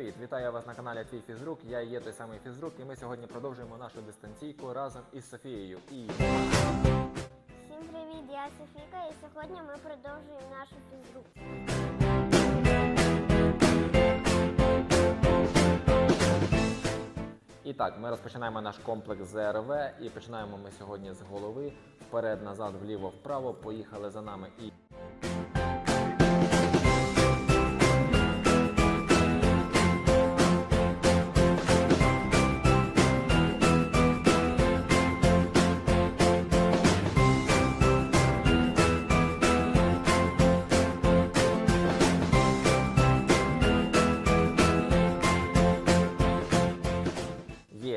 привіт! Вітаю вас на каналі Твій Фізрук. Я є той самий фізрук, і ми сьогодні продовжуємо нашу дистанційку разом із Софією. І Всім привіт, я Софіка, і сьогодні ми продовжуємо нашу фізру. І так, ми розпочинаємо наш комплекс ЗРВ і починаємо ми сьогодні з голови. Вперед, назад, вліво, вправо. Поїхали за нами і.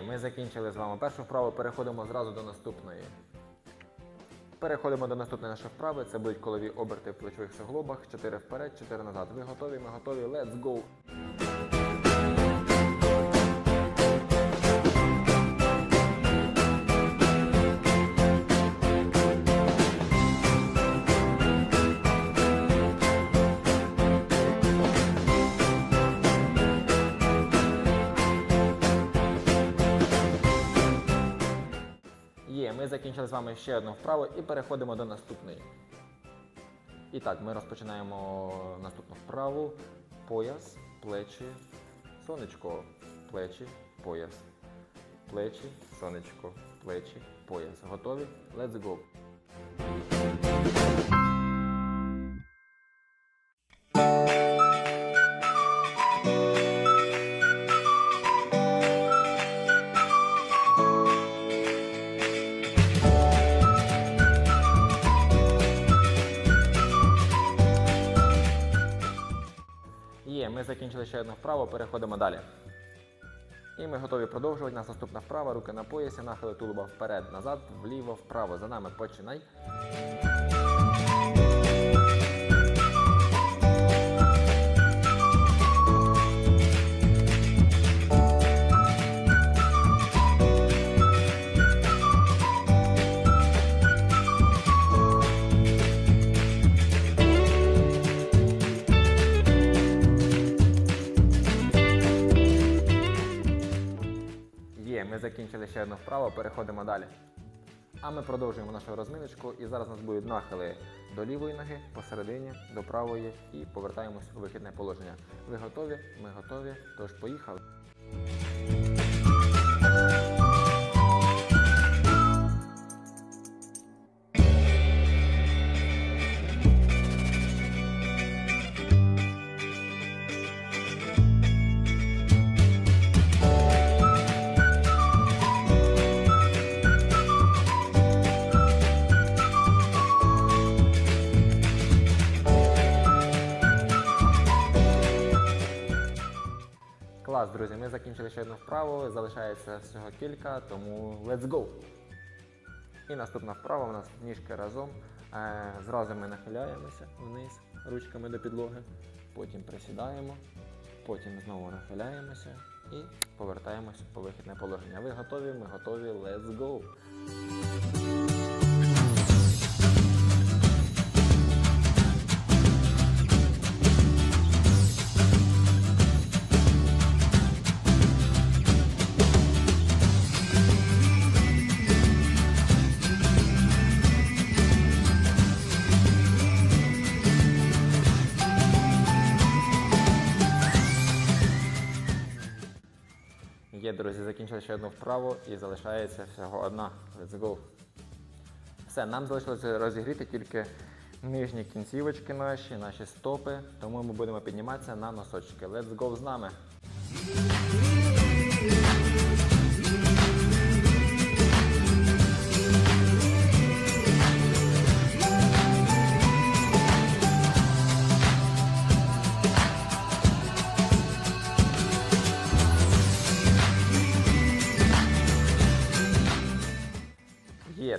Ми закінчили з вами першу вправу, переходимо зразу до наступної. Переходимо до наступної нашої вправи. Це будуть колові оберти в плечових суглобах. 4 вперед, 4 назад. Ви готові? Ми готові. Let's go! Ми закінчили з вами ще одну вправу і переходимо до наступної. І так, ми розпочинаємо наступну вправу. Пояс, плечі, сонечко, плечі, пояс. Плечі, сонечко, плечі, пояс. Готові? Let's go! Ми закінчили ще одну вправу, переходимо далі. І ми готові продовжувати. Нас наступна вправа, руки на поясі, нахили тулуба вперед, назад, вліво, вправо. За нами починай. Закінчили ще одну вправу, переходимо далі. А ми продовжуємо нашу розминочку і зараз у нас будуть нахили до лівої ноги, посередині, до правої і повертаємось у вихідне положення. Ви готові? Ми готові. Тож поїхали. Клас, друзі, ми закінчили ще одну вправу, залишається всього кілька, тому let's go! І наступна вправа у нас ніжки разом. Е, Зразу ми нахиляємося вниз ручками до підлоги, потім присідаємо, потім знову нахиляємося і повертаємося по вихідне положення. Ви готові? Ми готові. Let's go! Ще одну вправу і залишається всього одна. Let's go. Все, нам залишилося розігріти тільки нижні кінцівочки наші, наші стопи, тому ми будемо підніматися на носочки. Let's go з нами.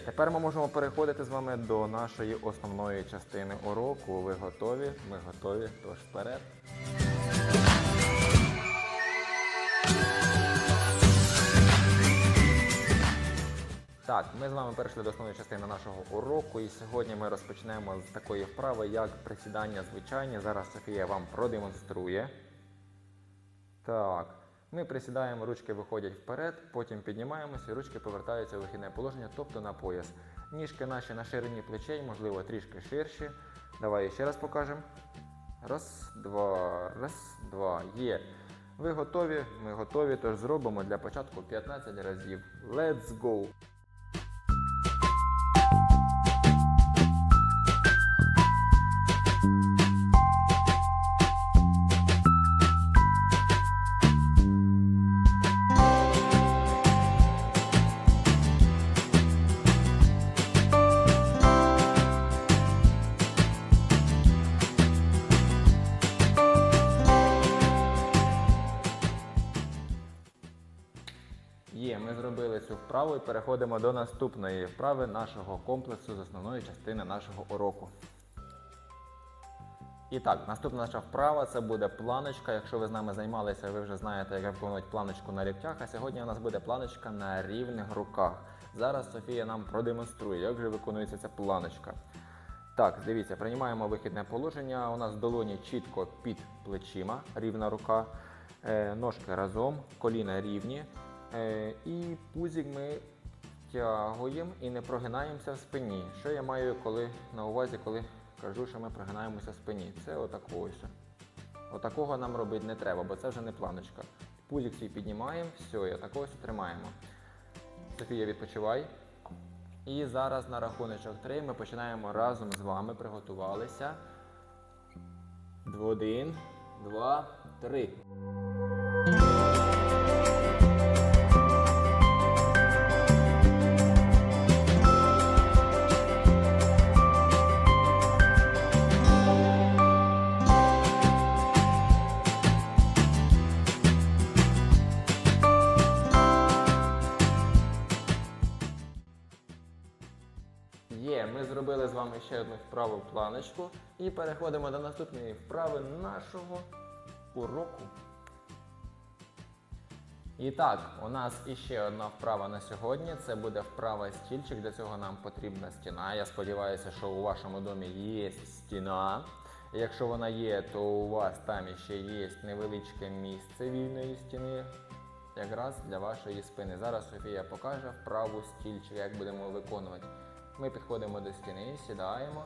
Тепер ми можемо переходити з вами до нашої основної частини уроку. Ви готові? Ми готові. Тож вперед. Так, ми з вами перейшли до основної частини нашого уроку, і сьогодні ми розпочнемо з такої вправи, як присідання звичайні. Зараз Софія вам продемонструє. Так. Ми присідаємо, ручки виходять вперед, потім піднімаємося, ручки повертаються в вихідне положення, тобто на пояс. Ніжки наші на ширині плечей, можливо, трішки ширші. Давай ще раз покажемо. Раз, два, раз, два. Є. Ви готові? Ми готові, тож зробимо для початку 15 разів. Let's go! Цю вправу і переходимо до наступної вправи нашого комплексу з основної частини нашого уроку. І так, наступна наша вправа це буде планочка. Якщо ви з нами займалися, ви вже знаєте, як виконувати планочку на ліктях. А сьогодні у нас буде планочка на рівних руках. Зараз Софія нам продемонструє, як же виконується ця планочка. Так, дивіться, приймаємо вихідне положення. У нас долоні чітко під плечима, рівна рука, е, ножки разом, коліна рівні. Е, і пузик ми втягуємо і не прогинаємося в спині. Що я маю коли, на увазі, коли кажу, що ми прогинаємося в спині? Це отако ось. Отакого нам робити не треба, бо це вже не планочка. Пузик свій піднімаємо, все, і отако ось тримаємо. Софія, відпочивай. І зараз на рахуночок 3 ми починаємо разом з вами. Приготувалися. Один, два, три. Ще одну вправу планочку і переходимо до наступної вправи нашого уроку. І так, у нас іще одна вправа на сьогодні. Це буде вправа стільчик. Для цього нам потрібна стіна. Я сподіваюся, що у вашому домі є стіна. Якщо вона є, то у вас там ще є невеличке місце вільної стіни, якраз для вашої спини. Зараз Софія покаже вправу стільчик, як будемо виконувати. Ми підходимо до стіни, сідаємо.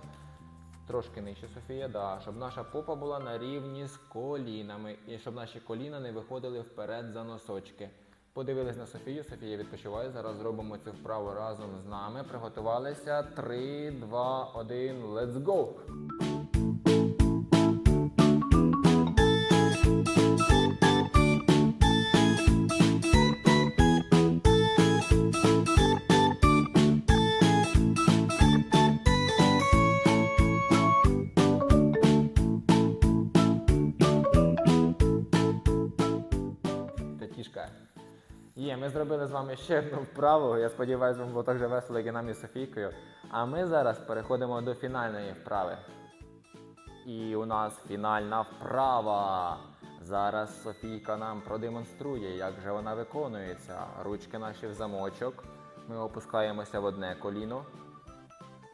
Трошки нижче Софія, да, щоб наша попа була на рівні з колінами і щоб наші коліна не виходили вперед за носочки. Подивились на Софію, Софія відпочиває. Зараз зробимо цю вправу разом з нами. Приготувалися. 3, 2, 1, let's go! Ми зробили з вами ще одну вправу. Я сподіваюся, вам було так же весело, як і нам із Софійкою. А ми зараз переходимо до фінальної вправи. І у нас фінальна вправа. Зараз Софійка нам продемонструє, як же вона виконується. Ручки наші в замочок. Ми опускаємося в одне коліно,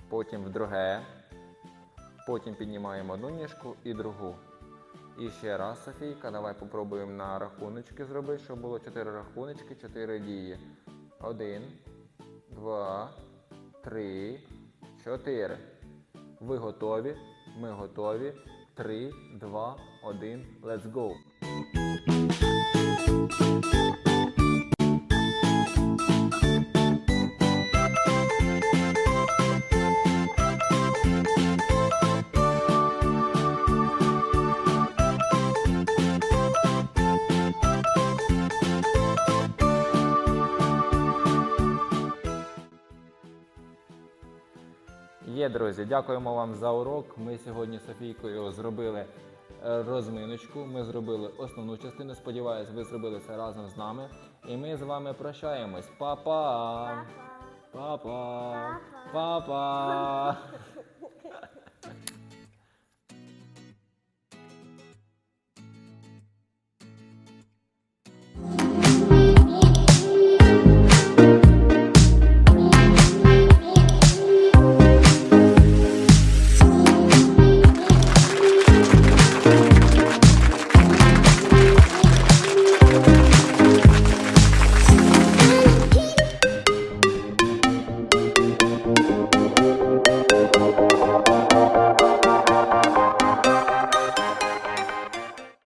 потім в друге, потім піднімаємо одну ніжку і другу. І ще раз, Софійка, давай попробуємо на рахуночки зробити, щоб було 4 рахуночки, 4 дії. Один, два, три, чотири. Ви готові? Ми готові. Три, два, один, let's go. Є, друзі, дякуємо вам за урок. Ми сьогодні з Софійкою зробили е, розминочку. Ми зробили основну частину. Сподіваюсь, ви зробили це разом з нами. І ми з вами прощаємось. Па-па! Папа. Па-па! Па-па. Па-па!